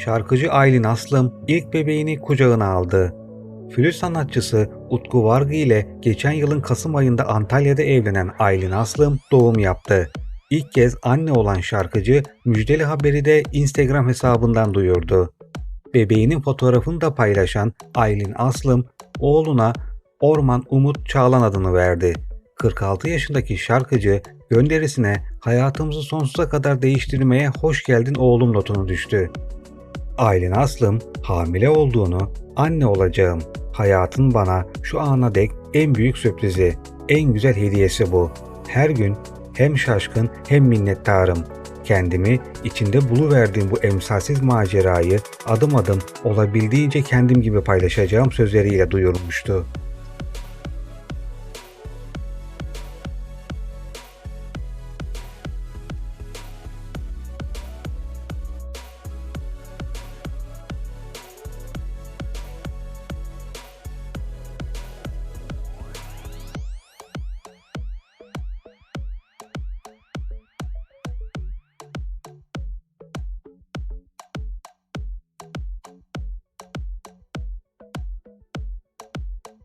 şarkıcı Aylin Aslım ilk bebeğini kucağına aldı. Flüt sanatçısı Utku Vargı ile geçen yılın Kasım ayında Antalya'da evlenen Aylin Aslım doğum yaptı. İlk kez anne olan şarkıcı müjdeli haberi de Instagram hesabından duyurdu. Bebeğinin fotoğrafını da paylaşan Aylin Aslım oğluna Orman Umut Çağlan adını verdi. 46 yaşındaki şarkıcı gönderisine hayatımızı sonsuza kadar değiştirmeye hoş geldin oğlum notunu düştü. Aylin Aslım hamile olduğunu, anne olacağım. Hayatın bana şu ana dek en büyük sürprizi, en güzel hediyesi bu. Her gün hem şaşkın hem minnettarım. Kendimi içinde buluverdiğim bu emsalsiz macerayı adım adım olabildiğince kendim gibi paylaşacağım sözleriyle duyurmuştu.